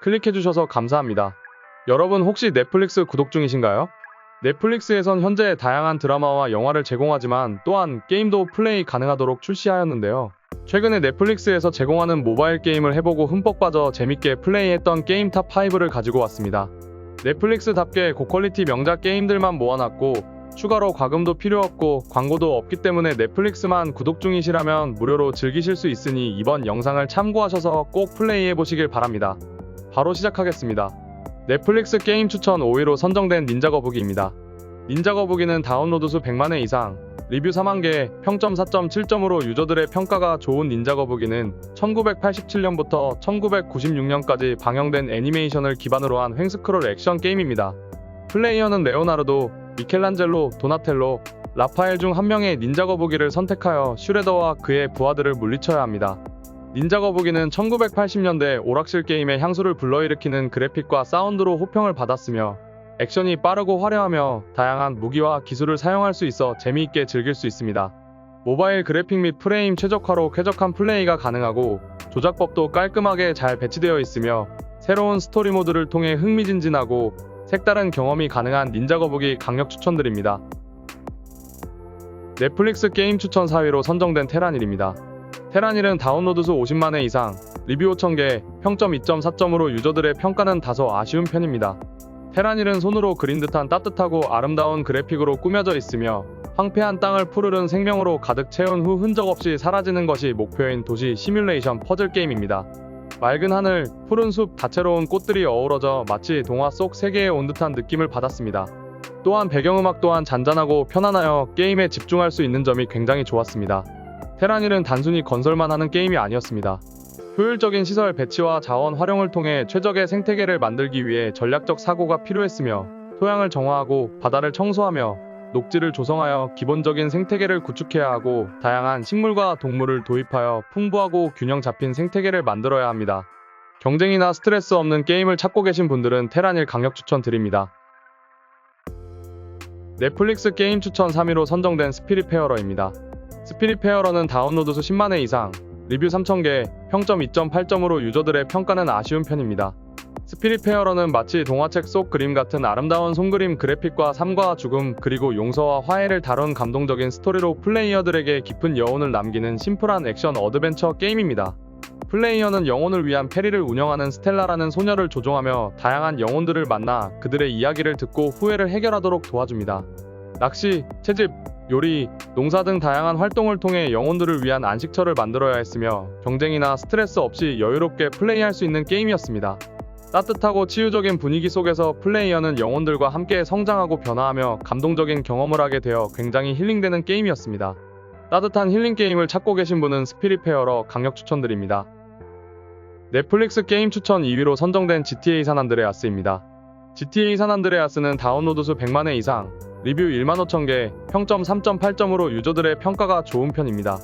클릭해주셔서 감사합니다. 여러분 혹시 넷플릭스 구독 중이신가요? 넷플릭스에선 현재 다양한 드라마와 영화를 제공하지만 또한 게임도 플레이 가능하도록 출시하였는데요. 최근에 넷플릭스에서 제공하는 모바일 게임을 해보고 흠뻑 빠져 재밌게 플레이했던 게임 탑 5를 가지고 왔습니다. 넷플릭스답게 고퀄리티 명작 게임들만 모아놨고 추가로 과금도 필요 없고 광고도 없기 때문에 넷플릭스만 구독 중이시라면 무료로 즐기실 수 있으니 이번 영상을 참고하셔서 꼭 플레이해 보시길 바랍니다. 바로 시작하겠습니다. 넷플릭스 게임 추천 5위로 선정된 닌자 거북이입니다. 닌자 거북이는 다운로드 수 100만 회 이상, 리뷰 4만 개, 평점 4.7점으로 유저들의 평가가 좋은 닌자 거북이는 1987년부터 1996년까지 방영된 애니메이션을 기반으로 한 횡스크롤 액션 게임입니다. 플레이어는 레오나르도, 미켈란젤로, 도나텔로, 라파엘 중 한 명의 닌자 거북이를 선택하여 슈레더와 그의 부하들을 물리쳐야 합니다. 닌자 거북이는 1980년대 오락실 게임의 향수를 불러일으키는 그래픽과 사운드로 호평을 받았으며 액션이 빠르고 화려하며 다양한 무기와 기술을 사용할 수 있어 재미있게 즐길 수 있습니다. 모바일 그래픽 및 프레임 최적화로 쾌적한 플레이가 가능하고 조작법도 깔끔하게 잘 배치되어 있으며 새로운 스토리 모드를 통해 흥미진진하고 색다른 경험이 가능한 닌자 거북이 강력 추천드립니다. 넷플릭스 게임 추천 4위로 선정된 테란일입니다. 테란일은 다운로드 수 50만 회 이상, 리뷰 5,000개, 평점 2.4점으로 유저들의 평가는 다소 아쉬운 편입니다. 테란일은 손으로 그린 듯한 따뜻하고 아름다운 그래픽으로 꾸며져 있으며 황폐한 땅을 푸르른 생명으로 가득 채운 후 흔적 없이 사라지는 것이 목표인 도시 시뮬레이션 퍼즐 게임입니다. 맑은 하늘, 푸른 숲, 다채로운 꽃들이 어우러져 마치 동화 속 세계에 온 듯한 느낌을 받았습니다. 또한 배경음악 또한 잔잔하고 편안하여 게임에 집중할 수 있는 점이 굉장히 좋았습니다. 테란일은 단순히 건설만 하는 게임이 아니었습니다. 효율적인 시설 배치와 자원 활용을 통해 최적의 생태계를 만들기 위해 전략적 사고가 필요했으며 토양을 정화하고 바다를 청소하며 녹지를 조성하여 기본적인 생태계를 구축해야 하고 다양한 식물과 동물을 도입하여 풍부하고 균형 잡힌 생태계를 만들어야 합니다. 경쟁이나 스트레스 없는 게임을 찾고 계신 분들은 테란일 강력 추천드립니다. 넷플릭스 게임 추천 3위로 선정된 스피릿 페어러입니다. 스피릿 페어러는 다운로드 수 10만 회 이상, 리뷰 3,000개, 평점 2.8점으로 유저들의 평가는 아쉬운 편입니다. 스피릿 페어러는 마치 동화책 속 그림 같은 아름다운 손그림 그래픽과 삶과 죽음 그리고 용서와 화해를 다룬 감동적인 스토리로 플레이어들에게 깊은 여운을 남기는 심플한 액션 어드벤처 게임입니다. 플레이어는 영혼을 위한 페리를 운영하는 스텔라라는 소녀를 조종하며 다양한 영혼들을 만나 그들의 이야기를 듣고 후회를 해결하도록 도와줍니다. 낚시, 채집, 요리, 농사 등 다양한 활동을 통해 영혼들을 위한 안식처를 만들어야 했으며 경쟁이나 스트레스 없이 여유롭게 플레이할 수 있는 게임이었습니다. 따뜻하고 치유적인 분위기 속에서 플레이어는 영혼들과 함께 성장하고 변화하며 감동적인 경험을 하게 되어 굉장히 힐링되는 게임이었습니다. 따뜻한 힐링 게임을 찾고 계신 분은 스피릿 페어러 강력 추천드립니다. 넷플릭스 게임 추천 2위로 선정된 GTA 산 안드레아스입니다. GTA 산 안드레아스는 다운로드 수 100만 회 이상, 리뷰 1만 5천 개, 평점 3.8점으로 유저들의 평가가 좋은 편입니다.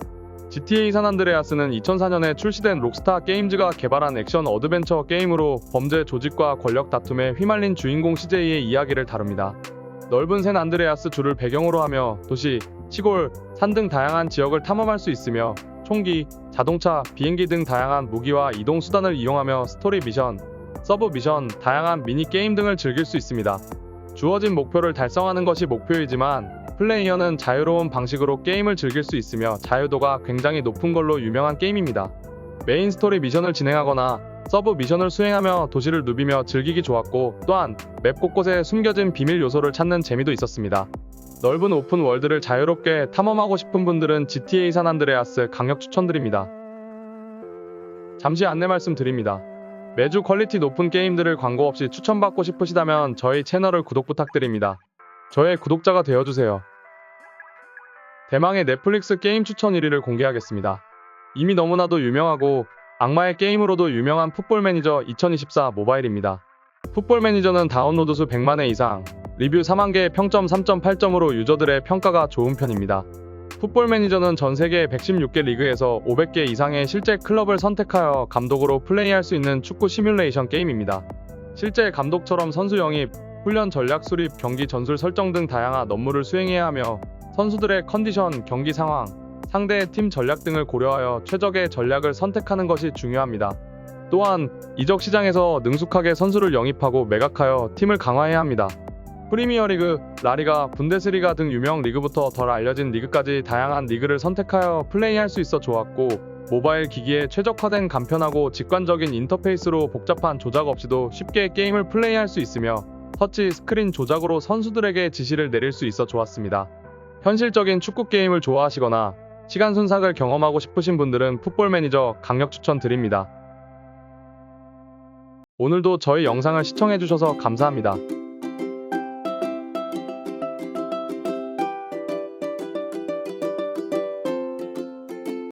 GTA 산안드레아스는 2004년에 출시된 록스타 게임즈가 개발한 액션 어드벤처 게임으로 범죄 조직과 권력 다툼에 휘말린 주인공 CJ의 이야기를 다룹니다. 넓은 샌 안드레아스 주를 배경으로 하며 도시, 시골, 산 등 다양한 지역을 탐험할 수 있으며 총기, 자동차, 비행기 등 다양한 무기와 이동 수단을 이용하며 스토리 미션, 서브 미션, 다양한 미니 게임 등을 즐길 수 있습니다. 주어진 목표를 달성하는 것이 목표이지만 플레이어는 자유로운 방식으로 게임을 즐길 수 있으며 자유도가 굉장히 높은 걸로 유명한 게임입니다. 메인 스토리 미션을 진행하거나 서브 미션을 수행하며 도시를 누비며 즐기기 좋았고 또한 맵 곳곳에 숨겨진 비밀 요소를 찾는 재미도 있었습니다. 넓은 오픈 월드를 자유롭게 탐험하고 싶은 분들은 GTA 산 안드레아스 강력 추천드립니다. 잠시 안내 말씀드립니다. 매주 퀄리티 높은 게임들을 광고 없이 추천받고 싶으시다면 저희 채널을 구독 부탁드립니다. 저의 구독자가 되어주세요. 대망의 넷플릭스 게임 추천 1위를 공개하겠습니다. 이미 너무나도 유명하고 악마의 게임으로도 유명한 풋볼 매니저 2024 모바일입니다. 풋볼 매니저는 다운로드 수 100만 회 이상, 리뷰 4만 개, 평점 3.8점으로 유저들의 평가가 좋은 편입니다. 풋볼 매니저는 전 세계 116개 리그에서 500개 이상의 실제 클럽을 선택하여 감독으로 플레이할 수 있는 축구 시뮬레이션 게임입니다. 실제 감독처럼 선수 영입, 훈련 전략 수립, 경기 전술 설정 등 다양한 업무를 수행해야 하며 선수들의 컨디션, 경기 상황, 상대의 팀 전략 등을 고려하여 최적의 전략을 선택하는 것이 중요합니다. 또한 이적 시장에서 능숙하게 선수를 영입하고 매각하여 팀을 강화해야 합니다. 프리미어리그, 라리가, 분데스리가 등 유명 리그부터 덜 알려진 리그까지 다양한 리그를 선택하여 플레이할 수 있어 좋았고 모바일 기기에 최적화된 간편하고 직관적인 인터페이스로 복잡한 조작 없이도 쉽게 게임을 플레이할 수 있으며 터치 스크린 조작으로 선수들에게 지시를 내릴 수 있어 좋았습니다. 현실적인 축구 게임을 좋아하시거나 시간 순삭을 경험하고 싶으신 분들은 풋볼 매니저 강력 추천드립니다. 오늘도 저희 영상을 시청해주셔서 감사합니다.